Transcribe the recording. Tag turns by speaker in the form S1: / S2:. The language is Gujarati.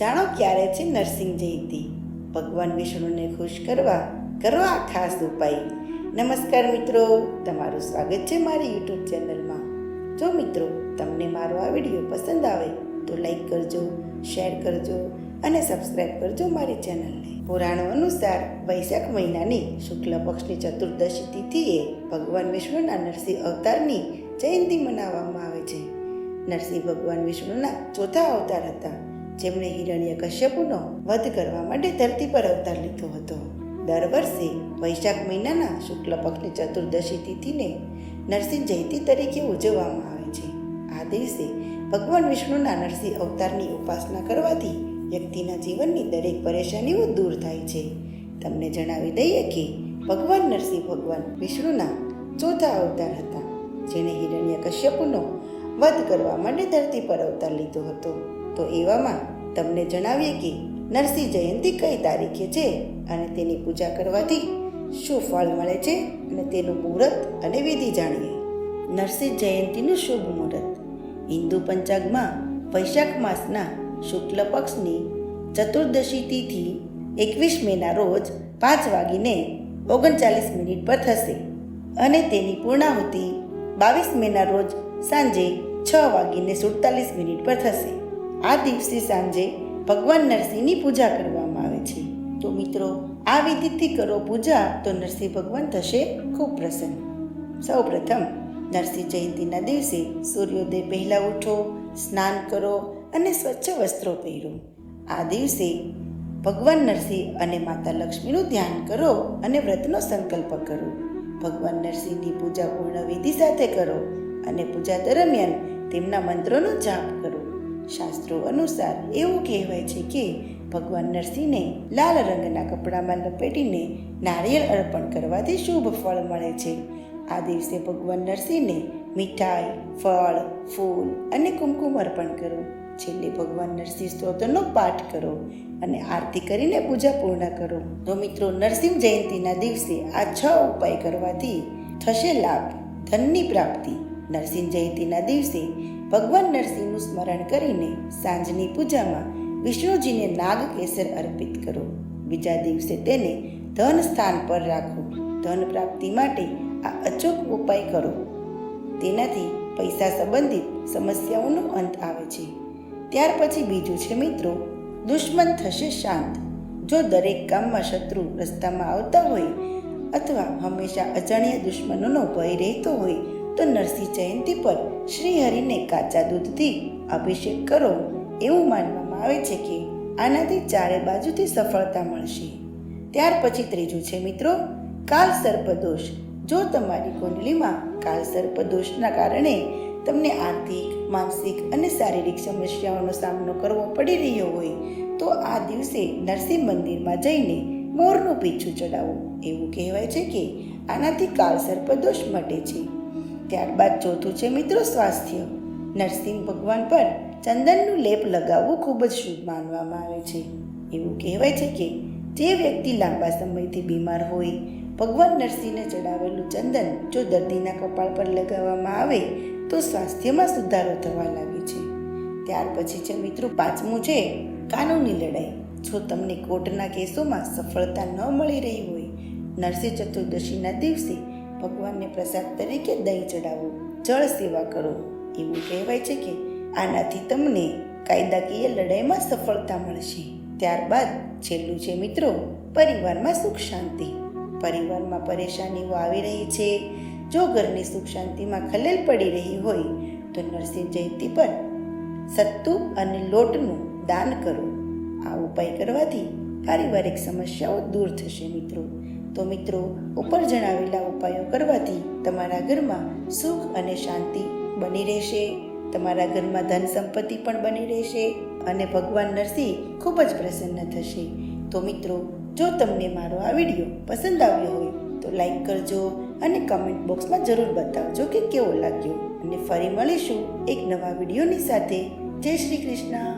S1: જાણો ક્યારે છે નરસિંહ જયંતી? ભગવાન વિષ્ણુને ખુશ કરવા કરો આ ખાસ ઉપાય. નમસ્કાર મિત્રો, તમારું સ્વાગત છે મારી યુટ્યુબ ચેનલમાં. જો મિત્રો, તમને મારો આ વીડિયો પસંદ આવે, તો લાઈક કરજો, શેર કરજો અને સબસ્ક્રાઈબ કરજો મારી ચેનલને. પુરાણો અનુસાર વૈશાખ મહિનાની શુક્લ પક્ષની ચતુર્દશી તિથિએ ભગવાન વિષ્ણુના નરસિંહ અવતારની જયંતિ મનાવવામાં આવે છે. નરસિંહ ભગવાન વિષ્ણુના ચોથા અવતાર હતા. જેમણે હિરણ્ય કશ્યપુનો વધ કરવા માટે ધરતી પર અવતાર લીધો હતો. દર વર્ષે વૈશાખ મહિનાના શુક્લ પક્ષની ચતુર્દશી તિથિને નરસિંહ જયંતિ તરીકે ઉજવવામાં આવે છે. આ દિવસે ભગવાન વિષ્ણુના નરસિંહ અવતારની ઉપાસના કરવાથી વ્યક્તિના જીવનની દરેક પરેશાનીઓ દૂર થાય છે. તમને જણાવી દઈએ કે ભગવાન નરસિંહ ભગવાન વિષ્ણુના ચોથા અવતાર હતા, જેણે હિરણ્ય કશ્યપુનો વધ કરવા માટે ધરતી પર અવતાર લીધો હતો. તો એવામાં તમને જણાવીએ કે નરસિંહ જયંતિ કઈ તારીખે છે અને તેની પૂજા કરવાથી શું ફળ મળે છે અને તેનું મુહૂર્ત અને વિધિ જાણીએ. નરસિંહ જયંતિનું શુભ મુહૂર્ત. હિન્દુ પંચાંગમાં વૈશાખ માસના શુક્લ પક્ષની ચતુર્દશી તિથિ એકવીસ મેના રોજ પાંચ વાગીને ઓગણચાલીસ મિનિટ પર થશે અને તેની પૂર્ણાહુતિ બાવીસ મેના રોજ સાંજે છ વાગીને સુડતાલીસ મિનિટ પર થશે. આ દિવસે સાંજે ભગવાન નરસિંહની પૂજા કરવામાં આવે છે. તો મિત્રો, આ વિધિથી કરો પૂજા, તો નરસિંહ ભગવાન થશે ખૂબ પ્રસન્ન. સૌ પ્રથમ, નરસિંહ જયંતિના દિવસે સૂર્યોદય પહેલાં ઉઠો, સ્નાન કરો અને સ્વચ્છ વસ્ત્રો પહેરો. આ દિવસે ભગવાન નરસિંહ અને માતા લક્ષ્મીનું ધ્યાન કરો અને વ્રતનો સંકલ્પ કરો. ભગવાન નરસિંહની પૂજા પૂર્ણ વિધિ સાથે કરો અને પૂજા દરમિયાન તેમના મંત્રોનો જાપ કરો. શાસ્ત્રો અનુસાર એવું કહેવાય છે કે ભગવાન નરસિંહને લાલ રંગના કપડામાં લપેટીને નારિયેળ અર્પણ કરવાથી શુભ ફળ મળે છે. આ દિવસે ભગવાન નરસિંહને મીઠાઈ, ફળ, ફૂલ અને કુમકુમ અર્પણ કરો. છેલ્લે ભગવાન નરસિંહ સ્તોત્રનો પાઠ કરો અને આરતી કરીને પૂજા પૂર્ણ કરો. તો મિત્રો, નરસિંહ જયંતિના દિવસે આ છ ઉપાય કરવાથી થશે લાભ, ધનની પ્રાપ્તિ. નરસિંહ જયંતિના દિવસે ભગવાન નરસિંહનું સ્મરણ કરીને સાંજની પૂજામાં વિષ્ણુજીને નાગ કેસર અર્પિત કરો. બીજા દિવસે તેને ધન સ્થાન પર રાખો. ધન પ્રાપ્તિ માટે આ અચૂક ઉપાય કરો. તેનાથી પૈસા સંબંધિત સમસ્યાઓનો અંત આવે છે. ત્યાર પછી બીજું છે મિત્રો, દુશ્મન થશે શાંત. જો દરેક કામમાં શત્રુ રસ્તામાં આવતા હોય અથવા હંમેશા અજાણ્યા દુશ્મનોનો ભય રહેતો હોય તો નરસિંહ જયંતિ પર શ્રીહરિને કાચા દૂધથી અભિષેક કરો એવું માનવામાં આવે છે કે આનાથી ચારે બાજુથી સફળતા મળશે. ત્યાર પછી ત્રીજું છે, મિત્રો, કાલ સર્પદોષ જો તમારી કુંડલીમાં કાલ સર્પદોષના કારણે તમને આર્થિક, માનસિક અને શારીરિક સમસ્યાઓનો સામનો કરવો પડી રહ્યો હોય, તો આ દિવસે નરસિંહ મંદિરમાં જઈને મોરનું પીછું ચડાવવું એવું કહેવાય છે કે આનાથી કાળ સર્પદોષ મટે છે. ત્યારબાદ ચોથું છે મિત્રો સ્વાસ્થ્ય. નરસિંહ ભગવાન પર ચંદનનું લેપ લગાવવું ખૂબ જ શુભ માનવામાં આવે છે. એવું કહેવાય છે કે જે વ્યક્તિ લાંબા સમયથી બીમાર હોય, ભગવાન નરસિંહને ચડાવેલું ચંદન જો દર્દીના કપાળ પર લગાવવામાં આવે, તો સ્વાસ્થ્યમાં સુધારો થવા લાગે છે. ત્યાર પછી છે મિત્રો પાંચમું છે કાનૂની લડાઈ. જો તમને કોર્ટના કેસોમાં સફળતા ન મળી રહી હોય, નરસિંહ ચતુર્દશીના દિવસે ભગવાનને પ્રસાદ તરીકે દહીં ચડાવો જળ સેવા કરો, એવું કહેવાય છે કે આનાથી તમને કાયદાકીય લડાઈમાં સફળતા મળશે. ત્યારબાદ છેલ્લું છે મિત્રો, પરિવારમાં સુખ શાંતિ. પરિવારમાં પરેશાનીઓ આવી રહી છે. જો ઘરની સુખ શાંતિમાં ખલેલ પડી રહી હોય, તો નરસિંહ જયંતિ પર સત્તુ અને લોટનું દાન કરો. આ ઉપાય કરવાથી પારિવારિક સમસ્યાઓ દૂર થશે મિત્રો. તો મિત્રો, ઉપર જણાવેલા ઉપાયો કરવાથી તમારા ઘરમાં સુખ અને શાંતિ બની રહેશે. તમારા ઘરમાં ધન સંપત્તિ પણ બની રહેશે અને ભગવાન નરસિંહ ખૂબ જ પ્રસન્ન થશે. તો મિત્રો, જો તમને મારો આ વીડિયો પસંદ આવ્યો હોય, તો લાઈક કરજો અને કમેન્ટ બોક્સમાં જરૂર બતાવજો કે કેવો લાગ્યો. અને ફરી મળીશું એક નવા વિડીયોની સાથે. જય શ્રી કૃષ્ણ.